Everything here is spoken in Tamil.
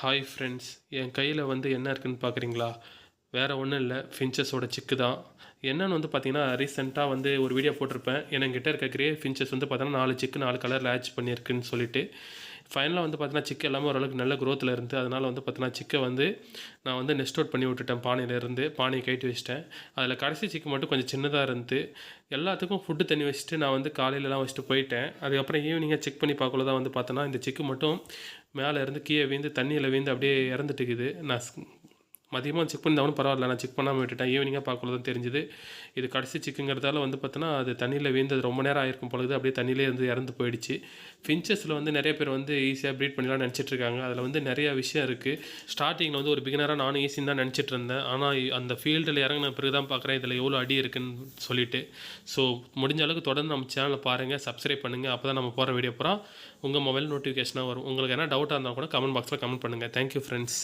ஹாய் ஃப்ரெண்ட்ஸ் என் கையில் வந்து என்ன இருக்குன்னு பார்க்குறீங்களா வேறு ஒன்றும் இல்லை. ஃபின்ச்சஸோட சிக்கு தான். என்னென்னு வந்து பார்த்தீங்கன்னா ரீசெண்டாக வந்து ஒரு வீடியோ போட்டிருப்பேன். என்கிட்ட இருக்க கிரே ஃபின்ச்சஸ் வந்து பார்த்தோன்னா நாலு சிக்கு நாலு கலரில் ஆட்ச் பண்ணியிருக்குன்னு சொல்லிட்டு. ஃபைனலாக வந்து பார்த்தீங்கன்னா சிக்க எல்லாமே ஓரளவுக்கு நல்ல க்ரோத்தில் இருந்து அதனால் வந்து பார்த்தீங்கன்னா சிக்கை வந்து நான் வந்து நெஸ்ட் அவுட் பண்ணி விட்டுட்டேன் பானையிலேருந்து பானையை கட்டி வச்சிட்டேன். அதில் கடைசி சிக்கு மட்டும் கொஞ்சம் சின்னதாக இருந்து எல்லாத்துக்கும் ஃபுட்டு தண்ணி வச்சுட்டு நான் வந்து காலையிலலாம் வச்சுட்டு போயிட்டேன். அதுக்கப்புறம் ஈவினிங்காக செக் பண்ணி பார்க்கல தான் வந்து பார்த்தோன்னா இந்த சிக்கு மட்டும் மேலே இருந்து கீழே வீந்து தண்ணியில் வீந்து அப்படியே இறந்துட்டுக்குது. நான் மதியமாக செக் பண்ணியிருந்தாலும் பரவாயில்ல நான் செக் பண்ணாமல் விட்டுட்டேன். ஈவினிங்காக பார்க்குறது தான் தெரிஞ்சுது. இது கடைசி சிக்குங்கிறதால வந்து பார்த்தோன்னா அது தண்ணியில் வீழ்ந்தது ரொம்ப நேரம் ஆயிருக்கும் பொழுது அப்படியே தண்ணியிலே இருந்து இறந்து போயிடுச்சு. ஃபின்ச்சஸில் வந்து நிறைய பேர் வந்து ஈஸியாக ப்ரீட் பண்ணலாம் நினச்சிட்ருக்காங்க அதில் வந்து நிறைய விஷயம் இருக்குது ஸ்டார்டிங்கில் வந்து ஒரு பிகினராக நானும் ஈஸின்னு தான் நினச்சிட்டு இருந்தேன். ஆனால் அந்த ஃபீல்டில் இறங்கின பிறகு தான் பார்க்குறேன் இதில் எவ்வளோ அடி இருக்குன்னு சொல்லிட்டு. ஸோ முடிஞ்ச அளவுக்கு தொடர்ந்து நம்ம சேனலை பாருங்கள் சப்ஸ்கிரைப் பண்ணுங்கள் அப்போ தான் நம்ம போகிற வீடியோ அப்புறம் உங்கள் மொபைல் நோட்டிஃபிகேஷனாக வரும். உங்களுக்கு என்ன டவுட்டாக இருந்தால் கூட கமெண்ட் பாக்ஸில் கமெண்ட் பண்ணுங்கள் தேங்க்யூ ஃப்ரெண்ட்ஸ்